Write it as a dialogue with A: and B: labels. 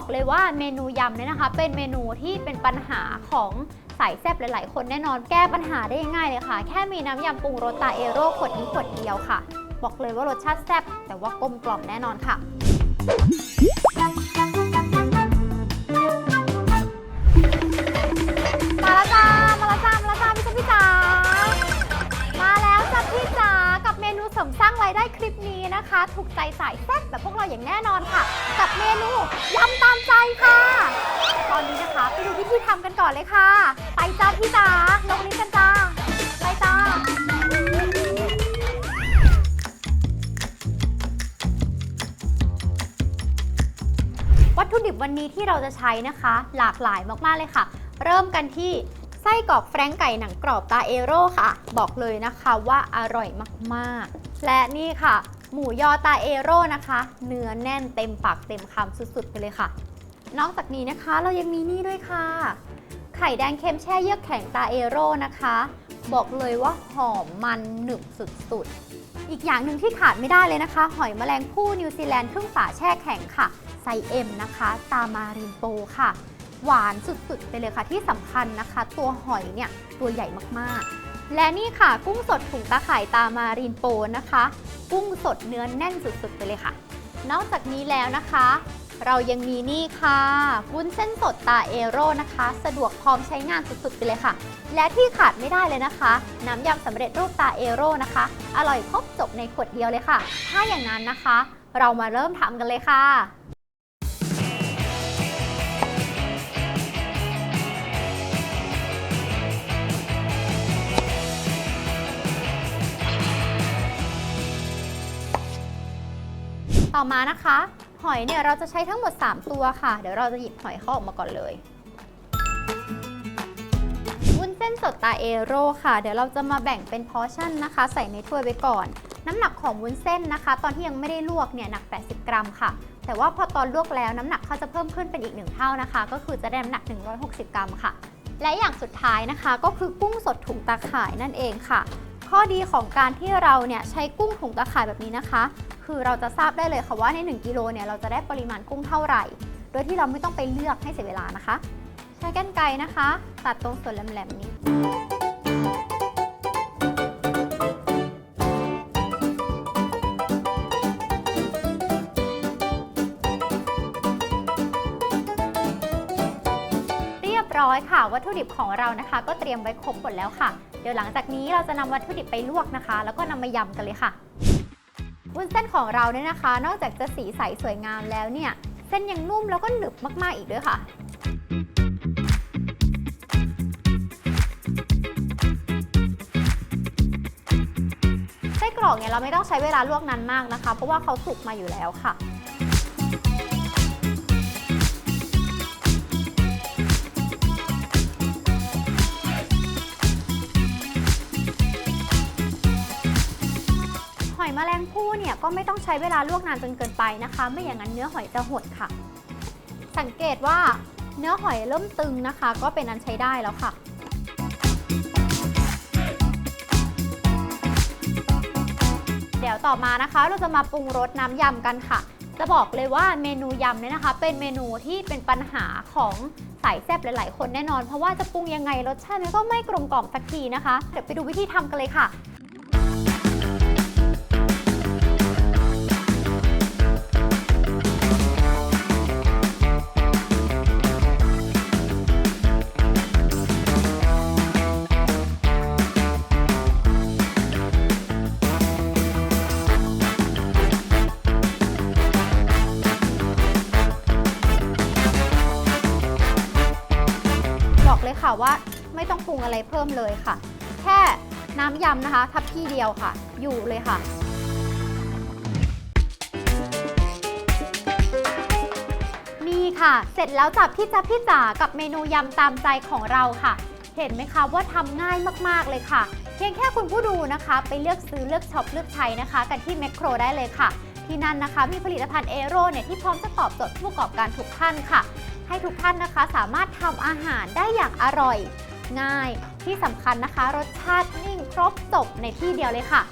A: บอกเลยว่าเมนูยำเนี่ยนะคะ เป็นเมนูที่เป็นปัญหาของสายแซ่บหลาย ๆ คนแน่นอนแก้ปัญหาได้ง่ายเลยค่ะ แค่มีน้ำยำปรุงรสตาเอโร่ขวดนี้ขวดเดียวค่ะ บอกเลยว่ารสชาติแซ่บแต่ว่ากลมกล่อมแน่นอนค่ะมาแล้วจ้ามาแล้วจ้ามาแล้วจ้าพี่ชมพี่จ๋ามาแล้วจ้าพี่จ๋ากับเมนูเสริมสร้างรายได้คลิ นี้นะคะ ถูกใจสายแซ่บแบบพวกเราอย่างแน่นอนค่ะ กับเมนูยำตามใจค่ะ ตอนนี้นะคะไปดูวิธีทำกันก่อนเลยค่ะ ไปจ้าพี่จ๋าลงลิฟต์กันจ้าไปจ้าวัตถุดิบวันนี้ที่เราจะใช้นะคะ หลากหลายมากๆเลยค่ะ เริ่มกันที่ไส้กรอกแฟรงก์ไก่หนังกรอบตาเอโร่ค่ะ บอกเลยนะคะว่าอร่อยมากๆ และนี่ค่ะ หมูยอตาเอโร่นะคะ เนื้อแน่นเต็มปากเต็มคำสุดๆ ไปเลยค่ะ นอกจากนี้นะคะเรายังมีนี่ด้วยค่ะ ไข่แดงเค็มแช่เยือกแข็งตาเอโร่นะคะ บอกเลยว่าหอมมันหนึบสุดๆ อีกอย่างหนึ่งที่ขาดไม่ได้เลยนะคะ หอยแมลงภู่นิวซีแลนด์ครึ่งฝาแช่แข็งค่ะไซเอ็มนะคะ ตามารินโปค่ะ หวานสุดๆ ไปเลยค่ะที่สำคัญนะคะ ตัวหอยเนี่ยตัวใหญ่มากๆ และนี่ค่ะ กุ้งสดถุงตาข่ายตามารินโปนะคะ กุ้งสดเนื้อแน่นสุดๆไปเลยค่ะ นอกจากนี้แล้วนะคะ เรายังมีนี่ค่ะวุ้นเส้นสดตาเอโร่นะคะ สะดวกพร้อมใช้งานสุดๆไปเลยค่ะ และที่ขาดไม่ได้เลยนะคะ น้ำยำสำเร็จรูปตาเอโร่นะคะ อร่อยครบจบในขวดเดียวเลยค่ะ ถ้าอย่างนั้นนะคะ เรามาเริ่มทำกันเลยค่ะ ต่อมานะคะ หอยเนี่ยเราจะใช้ทั้งหมด 3 ตัวค่ะ เดี๋ยวเราจะหยิบหอยเข้าออกมาก่อนเลยวุ้นเส้นสดตาเอโร่ค่ะ เดี๋ยวเราจะมาแบ่งเป็นพอชั่นนะคะ ใส่ในถ้วยไว้ก่อน น้ำหนักของวุ้นเส้นนะคะ ตอนที่ยังไม่ได้ลวกเนี่ยหนัก 80 กรัมค่ะ แต่ว่าพอตอนลวกแล้วน้ำหนักเขาจะเพิ่มขึ้นเป็นอีกหนึ่งเท่านะคะ ก็คือจะได้น้ำหนัก 160 กรัมค่ะ และอย่างสุดท้ายนะคะ ก็คือกุ้งสดถุงตาข่ายนั่นเองค่ะ ข้อดีของการที่เราเนี่ยใช้กุ้งถุงตาข่ายแบบนี้นะคะ คือเราจะทราบได้เลยค่ะว่าใน 1กิโลเนี่ยเราจะได้ปริมาณกุ้งเท่าไหร่ โดยที่เราไม่ต้องไปเลือกให้เสียเวลานะคะ ใช้กรรไกรนะคะ ตัดตรงส่วนแหลมๆนี้เรียบร้อยค่ะ วัตถุดิบของเรานะคะ ก็เตรียมไว้ครบหมดแล้วค่ะ เดี๋ยวหลังจากนี้เราจะนำวัตถุดิบไปลวกนะคะ แล้วก็นำมายำกันเลยค่ะ วุ้นเส้นของเราเนี่ยนะคะ นอกจากจะสีใสสวยงามแล้วเนี่ย เส้นยังนุ่มแล้วก็หนึบมาก ๆ อีกด้วยค่ะ ไส้กรอกเนี่ยเราไม่ต้องใช้เวลาลวกนานมากนะคะ เพราะว่าเขาสุกมาอยู่แล้วค่ะ หอยแมลงภู่เนี่ยก็ไม่ต้องใช้เวลาลวกนานจนเกินไปนะคะ ไม่อย่างนั้นเนื้อหอยจะหดค่ะ สังเกตว่าเนื้อหอยเริ่มตึงนะคะ ก็เป็นอันใช้ได้แล้วค่ะเดี๋ยวต่อมานะคะ เราจะมาปรุงรสน้ำยำกันค่ะ จะบอกเลยว่าเมนูยำเนี่ยนะคะ เป็นเมนูที่เป็นปัญหาของสายแซ่บหลาย ๆ คนแน่นอน เพราะว่าจะปรุงยังไงรสชาติมันก็ไม่กลมกล่อมสักทีนะคะ เดี๋ยวไปดูวิธีทำกันเลยค่ะ ค่ะว่าไม่ต้องปรุงอะไรเพิ่มเลยค่ะ แค่น้ำยำนะคะ ทับพี่เดียวค่ะ อยู่เลยค่ะ นี่ค่ะ เสร็จแล้วจับพี่จ๊ะพี่จ๋ากับเมนูยำตามใจของเราค่ะ เห็นไหมคะว่าทำง่ายมากๆเลยค่ะ เพียงแค่คุณผู้ดูนะคะ ไปเลือกซื้อเลือกช็อปเลือกใช้นะคะ กันที่แมคโครได้เลยค่ะที่นั่นนะคะ มีผลิตภัณฑ์เอโร่เนี่ยที่พร้อมจะตอบโจทย์ผู้ประกอบการทุกท่านค่ะ ให้ทุกท่านนะคะสามารถทำอาหารได้อย่างอร่อย ง่ายที่สำคัญนะคะ รสชาตินิ่งครบจบในที่เดียวเลยค่ะ